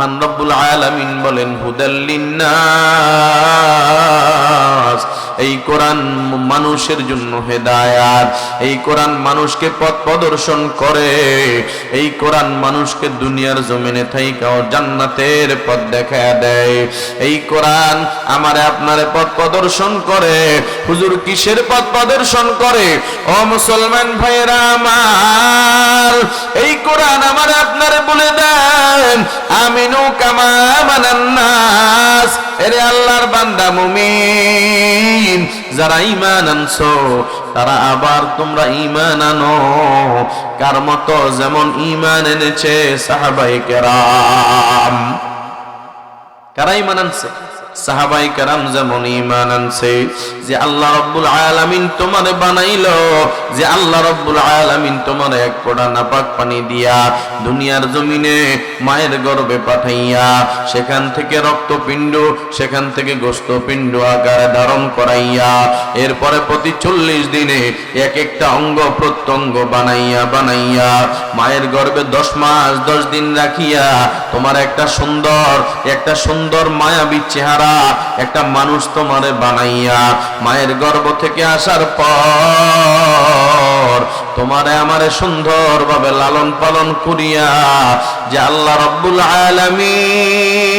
মহান রব্বুল আলামিন বলেন হুদাল্লিন্নাস এই কোরআন মানুষের জন্য হেদায়াত। এই কোরআন মানুষকে পথ প্রদর্শন করে। এই কোরআন মানুষকে দুনিয়ার জমিনে থাইকাও জান্নাতের পথ দেখা দেয়। এই কোরআন আমারে আপনারে পথ প্রদর্শন করে। হুজুর কিসের পথ প্রদর্শন করে? ও মুসলমান ভাইয়েরা আমার। বান্দা মুমিন, যারা ইমান আনছো, তারা আবার তোমরা ইমান আনো। কার মতো যেমন ইমান এনেছে সাহাবাই কেরাম। কারা ইমান আনছে? সাহাবাই কারাম যেমন ইমান আনছে, যে আল্লাহ রব্বুল আলামিন তোমার বানাইলো, যে আল্লাহ রব্বুল আলামিন তোমার এক ফোঁটা নাপাক পানি দিয়া দুনিয়ার জমিনে মায়ের গর্ভে পাঠাইয়া সেখান থেকে রক্তপিণ্ড, সেখান থেকে গোস্তপিণ্ড আকারে ধারণ করাইয়া, এরপরে প্রতি চল্লিশ দিনে এক একটা অঙ্গ প্রত্যঙ্গ বানাইয়া বানাইয়া মায়ের গর্ভে দশ মাস দশ দিন রাখিয়া, তোমার একটা সুন্দর একটা সুন্দর মায়াবী চেহারা একটা মানুষ তোমারে বানাইয়া মায়ের গর্ব থেকে আসার পর তোমারে আমারে সুন্দর ভাবে লালন পালন করিয়া যে আল্লাহ রব্বুল আলামিন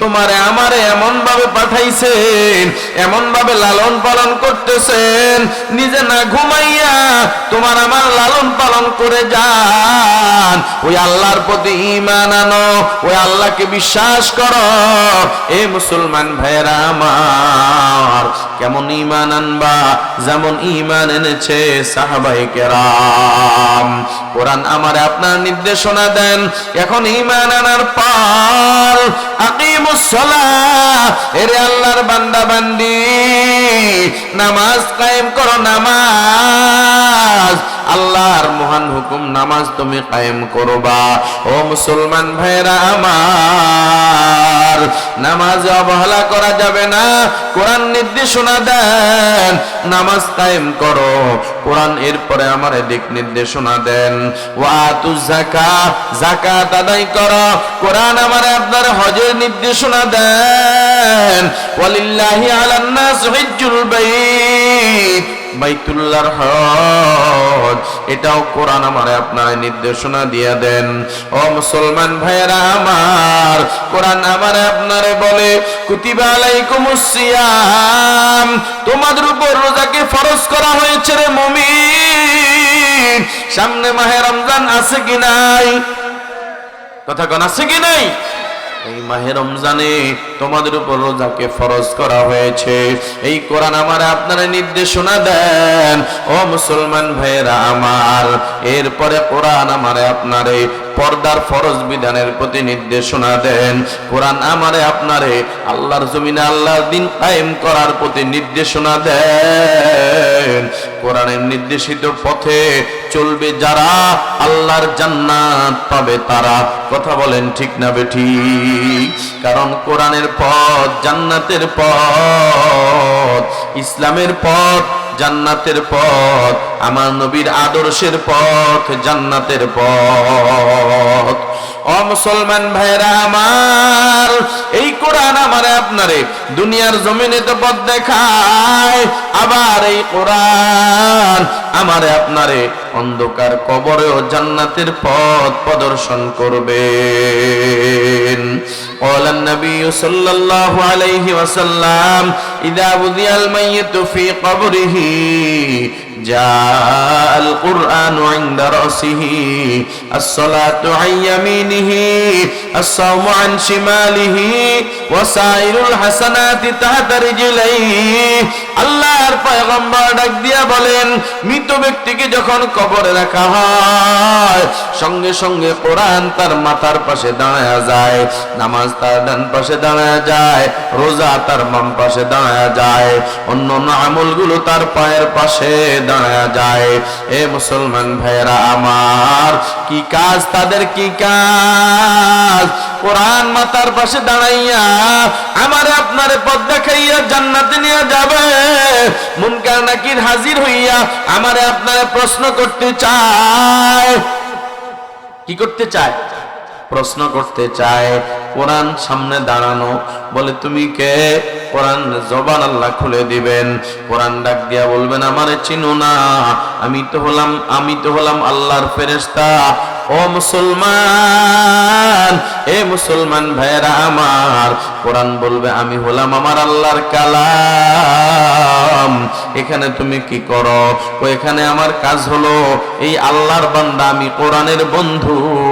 তোমারে আমারে এমন ভাবে পাঠাইছেন এমন ভাবে লালন পালন করতেছেন, নিজে না ঘুমাইয়া তোমার আমার লালন পালন করে যান। ওই আল্লাহর প্রতি ঈমান আনো, ওই আল্লাহকে বিশ্বাস করো। এ মুসলমান ভাইয়েরা আমার, কেমন ঈমান আনবা? যেমন ঈমান এনেছে সাহাবায়ে কেরাম। কোরআন আমারে আপনার নির্দেশনা দেন, এখন ঈমান আনার আকিমুস সালাহ আল্লাহর বান্দা বান্দি নামাজ কায়েম করো, নামাজ। আল্লাহর মহান হুকুম, নামাজ তুমি কায়েম করবা। ও মুসলমান ভাইরা আমার, নামাজে অবহেলা করা যাবে না। কোরআন নির্দেশনা দেন, নামাজ কায়েম করো। কোরআন এরপরে আমার দিক নির্দেশনা দেন। ওয়াতু জাকা জাকাত আদায় করো। কোরআন আমার আপনার হজের নির্দেশনা দেন, ওয়ালিল্লাহি আলান নাস হিজ্জুল বাইত, বাইতুল্লাহর হজ। এটাও কোরআন আমারে আপনার নির্দেশনা দিয়ে দেন। ও মুসলমান ভাইয়েরা আমার, কোরআন আমারে আপনারে বলে, কুতিবা আলাইকুমুস সিয়াম, তোমাদের উপর রোজাকে ফরজ করা হয়েছে রে মুমিন। সামনে মাহে রমজান আছে কি নাই? কথা কোন, আছে কি নাই? এই মাহে রমজানে তোমাদের উপর রোজাকে ফরজ করা হয়েছে। এই কোরআন আমার আপনারা নির্দেশনা দেন। ও মুসলমান ভাইয়েরা আমার, এরপরে কোরআন আমার আপনারে পর্দার ফরজ বিধানের প্রতি নির্দেশনা দেন। কোরআন আমারে আপনারে আল্লাহর জমিনে আল্লাহর দিন কায়েম করার প্রতি নির্দেশনা দেন। কোরআনের নির্দেশিত পথে চলবে যারা আল্লাহর জান্নাত পাবে তারা। কথা বলেন ঠিক না বেঠিক কারণ কোরআনের পথ জান্নাতের পথ, ইসলামের পথ জান্নাতের পথ আমার নবীর আদর্শের পথ জান্নাতের পথ। ও মুসলমান ভাইরা আমার এই কোরআন আমারে আপনারে দুনিয়ার জমিনে তো পথ দেখায় আবার এই কোরআন আমারে আপনারে অন্ধকার কবরেও জান্নাতের পথ প্রদর্শন করবেন قال النبي صلى الله عليه وسلم إذا وضع الميت في قبره جاء القرآن عند رأسه الصلاة عن يمينه الصوم عن شماله وسائر الحسنات تحت رجليه আল্লাহর পয়গম্বর ডাক দিয়া বলেন মৃত ব্যক্তিকে যখন কবরে রাখা হয় সঙ্গে সঙ্গে কোরআন তার মাথার পাশে দাঁড়ায় যায় নামাজ তার ডান পাশে দাঁড়ায় যায় রোজা তার বাম পাশে দাঁড়ায় যায় অন্য অন্য আমলগুলো তার পায়ের পাশে দাঁড়ায় যায়। এ মুসলমান ভাইয়েরা আমার, কি কাজ তাদের, কি কাজ? কোরআন মাতার পাশে দাঁড়াইয়া আমারে আপনারে পথ দেখাইয়া জান্নাতে নিয়ে যাবে। মুনকার নাকির হাজির হইয়া আমারে আপনারে প্রশ্ন করতে চায়। কি করতে চায়? প্রশ্ন করতে চায়, কোরআন সামনে দাঁড়ানো। বলে, তুমি কে? কোরআন জবান আল্লাহ খুলে দিবেন। কোরআন ডাক দিয়া বলবেন, আমারে চিনো না। আমি তো হলাম, আমি তো হলাম আল্লাহর ফেরেশতা। ও মুসলমান, এ মুসলমান ভাইরা আমার। কোরআন বলবে, আমি হলাম আমার আল্লাহর কালাম। এখানে তুমি কি করো? ও এখানে আমার কাজ হলো, এই আল্লাহর বান্দা আমি কোরআনের বন্ধু।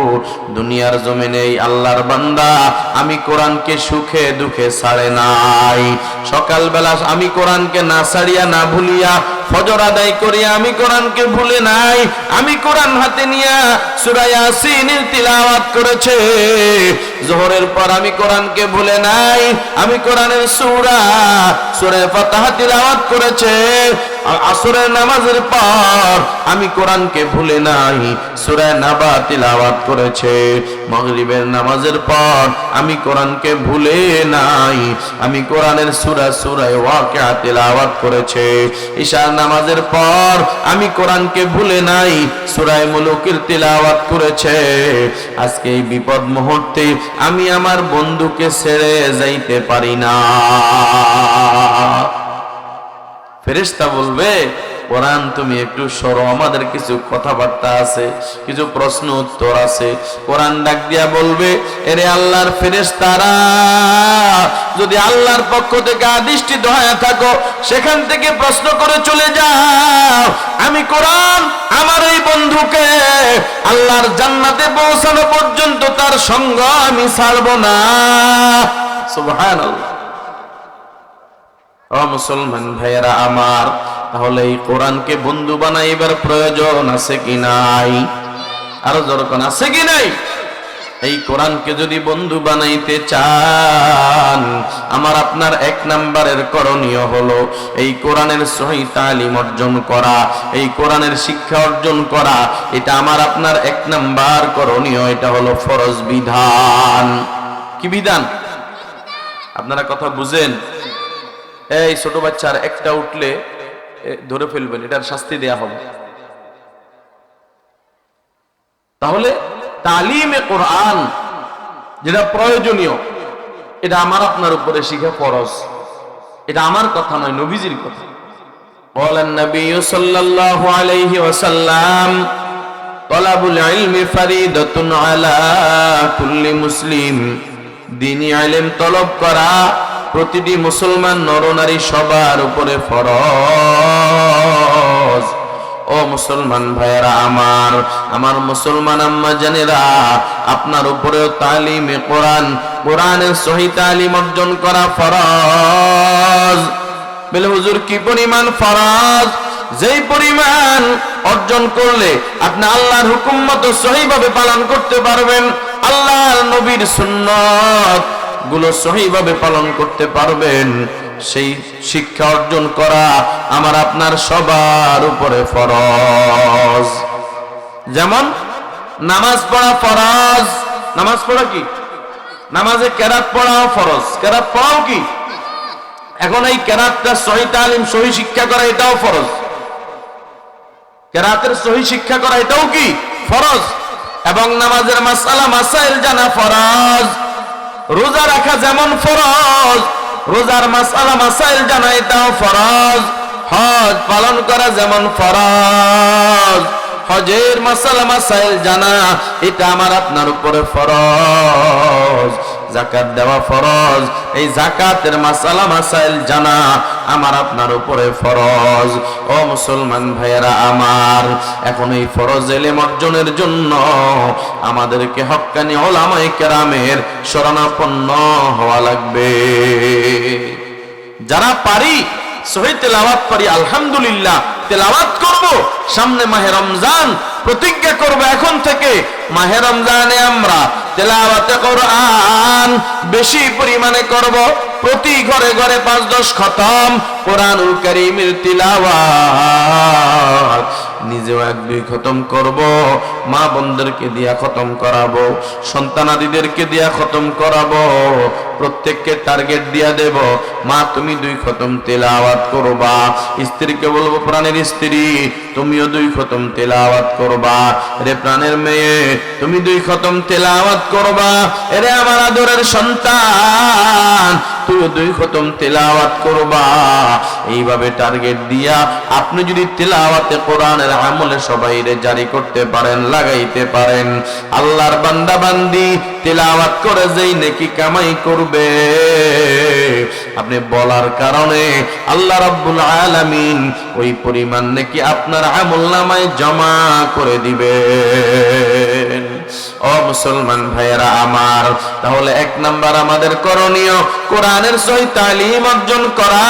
দুনিয়ার জমিনে আল্লাহর বান্দা, আমি কোরআনকে সুখে দুঃখে ছাড়ে নাই। সকালবেলা আমি কোরআনকে না ছাড়িয়া, না ভুলিয়া, ফজর আদায় করিয়া আমি কোরআনকে ভুলে নাই। আমি কোরআন হাতে নিয়া সূরা ইয়াসিনের তিলাওয়াত করেছে। জোহরের পর আমি কোরআনকে ভুলে নাই। আমি কোরআনের সূরা সূরা ফাতিহা তিলাওয়াত করেছে। আসরের নামাজের পর আমি কোরআনকে ভুলে নাই, সূরা নাবা তিলাওয়াত করেছে। মাগরিবের নামাজের পর আমি কোরআনকে ভুলে নাই, আমি কোরআনের সূরা সূরা ওয়াকিয়া তিলাওয়াত করেছে। ঈশার নামাজের পর আমি কোরআনকে ভুলে নাই সূরা মুলুকের তিলাওয়াত করেছে। আজকে এই বিপদ মুহূর্তে আমি আমার বন্ধুকে ছেড়ে যাইতে পারি না। ফেরেশতা বলবে, কোরআন, তুমি একটু সরো, আমাদের কিছু কথাবার্তা আছে, কিছু প্রশ্ন উত্তর আছে। কোরআন ডাক দিয়া বলবে, এরে আল্লাহর ফেরেশতারা, যদি আল্লাহর পক্ষ থেকে আদিষ্টিত হয়ে থাকো, সেখান থেকে প্রশ্ন করে চলে যাও। আমি কোরআন আমার এই বন্ধুকে আল্লাহর জান্নাতে পৌঁছানো পর্যন্ত তার সঙ্গ আমি ছাড়বো না। সুবহানাল্লাহ। ও মুসলমান ভাইয়েরা আমার, তাহলে এই কোরআনকে বন্ধু বানাইবার প্রয়োজন আছে কি নাই? আরও যখন আছে কি নাই? এই কোরআনকে যদি বন্ধু বানাইতে চান, আমার আপনার এক নাম্বারের করণীয় হলো এই কোরআনের সহি তালিম অর্জন করা, এই কোরআনের শিক্ষা অর্জন করা, এটা আমার আপনার এক নাম্বার করণীয়, এটা হলো ফরজ বিধান। কি বিধান? আপনারা কথা বুঝেন? এই ছোট বাচ্চার একটা উঠলে ধরে ফেলবেন, এটার শাস্তি দেয়া হবে। তাহলে তালিমে কোরআন যেটা প্রয়োজনীয়, এটা আমার আপনার উপরে শিখে ফরজ। এটা আমার কথা নয়, নবীজির কথা। বলেন নবী সাল্লাল্লাহু আলাইহি ওয়াসাল্লাম, তলাবুল ইলমি ফারিদাতুন আলা কুল্লি মুসলিম। দ্বীনি ইলম তলব করা প্রতিটি মুসলমান নরনারী সবার উপরে ফরজ। ও মুসলমান ভাইয়েরা আমার আমার মুসলমান আম্মা জানেরা, আপনার উপরেও তালিমে কোরআন, কোরআনের সহি তালিম অর্জন করা ফরজ। বলে হুজুর, কি পরিমাণ ফরজ? যেই পরিমাণ অর্জন করলে আপনি আল্লাহর হুকুম মতো সহিভাবে পালন করতে পারবেন, আল্লাহর নবীর সুন্নত। গুলো সহিভাবে পালন করতে পারবেন। সেই শিক্ষা অর্জন করা আমার আপনার সবার উপরে ফরজ। যেমন নামাজ পড়া ফরজ। নামাজ পড়া কি? নামাজে কেরাত পড়াও ফরজ। কেরাত পড়াও কি? এখন এই কেরাতটা সহি তালিম, সহি শিক্ষা করা এটাও ফরজ। কেরাতের সহি শিক্ষা করা এটাও কি? ফরজ। এবং নামাজের মাসালা, মাসাইল জানা ফরজ। রোজা রাখা যেমন ফরজ, রোজার মাসালা মাসাইল জানাই তাও ফরজ। হজ পালন করা যেমন ফরজ, হজের মাসালা মাসাইল জানা, এটা আমার আপনার উপরে ফরজ। জাকাত দেওয়া ফরজ। এই জাকাতের মাসালা মাসাইল জানা আমার আপনার উপরে ফরজ। ও মুসলমান ভাইয়েরা আমার, এখন এই ফরজ এলেম অর্জনের জন্য আমাদেরকে হক্কানি ওলামাই কেরামের শরণাপন্ন হওয়া লাগবে। যারা পারি, সহি তেলাওয়াত পারি, আলহামদুলিল্লাহ, তেলাওয়াত করব, সামনে মাহে রমজান, প্রতিজ্ঞা করব এখন থেকে। মাহে রমজানে আমরা তেলাওয়াতে কোরআন বেশি পরিমাণে করব। প্রতি ঘরে ঘরে পাঁচ দশ খতম। কোরআনুল করিমের তিলাওয়াত। নিজেও এক দুই খতম করব, মা বোনদেরকে দিয়া খতম করাবো, সন্তানাদিদেরকে দিয়া খতম করাবো, প্রত্যেককে টার্গেট দিয়া দেব, মা তুমি দুই খতম তেলাওয়াত করবা, স্ত্রীকে বলব প্রাণের স্ত্রী, তুমিও দুই খতম তেলাওয়াত করবা, রে প্রাণের মেয়ে, তুমি দুই খতম তেলাওয়াত করবা, এরে আমার আদরের সন্তান তুইও দুই খতম তেলাওয়াত করবা। এইভাবে টার্গেট দিয়া আপনি যদি তেলাওয়াতে কোরআনের আমলে সবাই রে জারি করতে পারেন, লাগাইতে পারেন। আল্লাহর বান্দা বান্দি তেলাওয়াত করে যেই নেকি কামাই করবে। আপনি বলার কারণে আল্লাহ রাব্বুল আলামিন ওই পরিমাণ নাকি আপনার আমল নামায় জমা করে দিবেন। ও মুসলমান ভাইয়েরা আমার তাহলে এক নাম্বার আমাদের করণীয় কোরআনের সহিত তালিম অর্জন করা।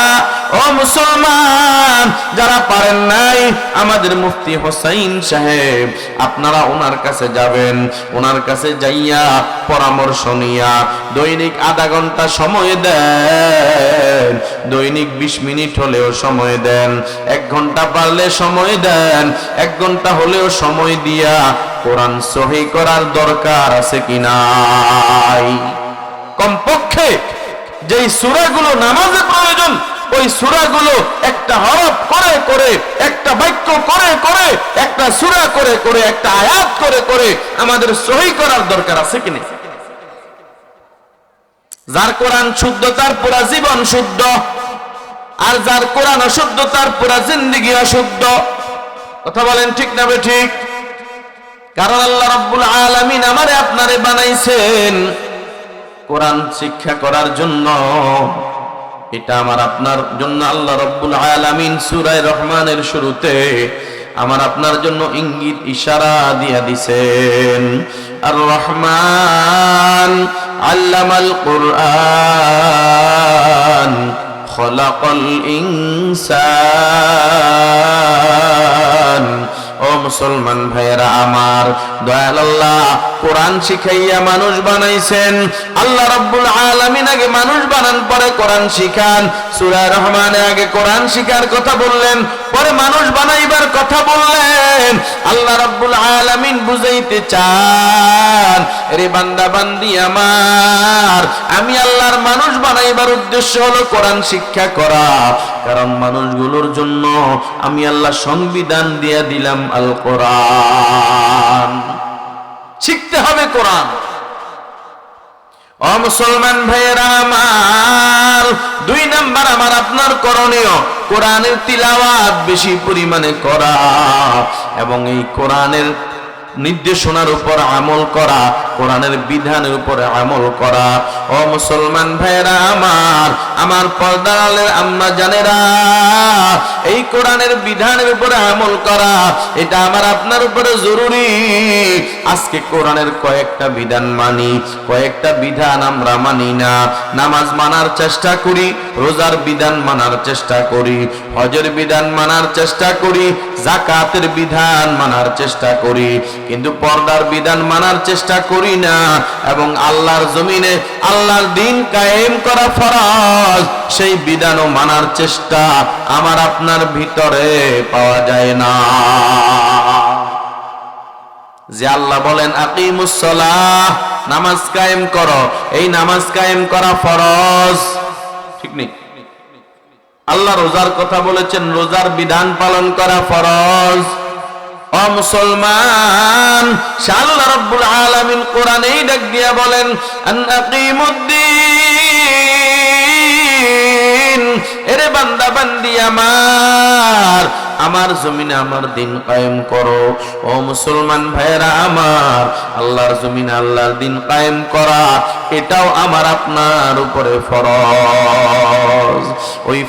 ও মুসলমান, যারা পারেন নাই, আমাদের মুফতি হোসাইন সাহেব, আপনারা ওনার কাছে যাবেন, ওনার কাছে যাইয়া পরামর্শ নিয়া, দৈনিক আধা ঘণ্টা সময় দেন, দৈনিক বিশ মিনিট হলেও সময় দেন, এক ঘণ্টা পারলে সময় দেন, এক ঘণ্টা হলেও সময় দিয়া কোরআন সহি করার দরকার আছে কি নাই? কমপক্ষে যেই সুরাগুলো নামাজে প্রয়োজন ওই সুরাগুলো একটা হরফ করে করে, একটা বাক্য করে করে, একটা সুরা করে করে, একটা আয়াত করে করে আমাদের সহি করার দরকার আছে কি নেই? যার কোরআন শুদ্ধ, তার পুরা জীবন শুদ্ধ। আর যার কোরআন অশুদ্ধ, তার পুরা জিন্দিগি অশুদ্ধ। কথা বলেন ঠিক না বে ঠিক? কারণ আল্লাহ রাব্বুল আলামিন আমারে আপনারে বানাইছেন কোরআন শিক্ষা করার জন্য। এটা আমার আপনার জন্য আল্লাহ রব্বুল আলামিন সুরায় রহমানের শুরুতে আমার আপনার জন্য ইঙ্গিত, ইশারা দিয়া দিছেন। আর রহমান আল্লামাল কুরআন খলাকাল ইনসান। মুসলমান ভাইয়েরা আমার। দয়াল আল্লাহ কোরআন শিখাইয়া মানুষ বানাইছেন। আল্লাহ রাব্বুল আলামিন আগে মানুষ বানান, পরে কোরআন শিখান। সূরা রহমানে আগে কোরআন শিখার কথা বললেন, পরে মানুষ বানাইবার কথা বললেন। আল্লাহ রাব্বুল আলামিন বুঝাইতে চান রে বান্দা, বান্দি আমার, আমি আল্লাহর মানুষ বানাইবার উদ্দেশ্য হলো কোরআন শিক্ষা করা। কারণ মানুষগুলোর জন্য আমি আল্লাহ সংবিধান দিয়া দিলাম আল কোরআন শিখতে হবে কোরআন। মুসলমান ভাইয়েরা আমার, দুই নাম্বার আমার, আপনার করণীয়, কোরআনের তিলাওয়াত বেশি পরিমাণে করা। এবং এই কোরআনের নির্দেশনার উপর আমল করা, কোরআনের বিধানের উপরে আমল করা। ও মুসলমান ভাইয়েরা আমার আমার পর্দালের আম্মা জানেরা, এই কোরআনের বিধানের উপরে আমল করা, এটা আমার আপনার উপরে জরুরি। আজকে কোরআনের কয়েকটা বিধান মানি, কয়েকটা বিধান আমরা মানি না। নামাজ মানার চেষ্টা করি, রোজার বিধান মানার চেষ্টা করি, হজের বিধান মানার চেষ্টা করি, জাকাতের বিধান মানার চেষ্টা করি। কিন্তু পর্দার বিধান মানার চেষ্টা করি না। এবং আল্লাহর জমিনে আল্লাহর দিন কায়েম করা ফরজ, সেই বিধানও মানার চেষ্টা আমার আপনার ভিতরে পাওয়া যায় না। যে আল্লাহ বলেন আকিমুসলাহ নামাজ কায়েম করো। এই নামাজ কায়েম করা ফরজ। ঠিক নেই? আল্লাহ রোজার কথা বলেছেন, রোজার বিধান পালন করা ফরজ। মুসলমান আল্লাহ রব্বুল আলামিন কোরআনেই ডাক দিয়া বলেন, আন আকিমুদ্দিন, এরে বান্দা বান্দি আমার আমার জমিনে আমার দিন কায়েম করো। ও মুসলমান ভাইয়েরা আমার, আল্লাহর জমিনে আল্লাহর দিন কায়েম করা, এটাও আমার আপনার উপরে ফরজ। ওই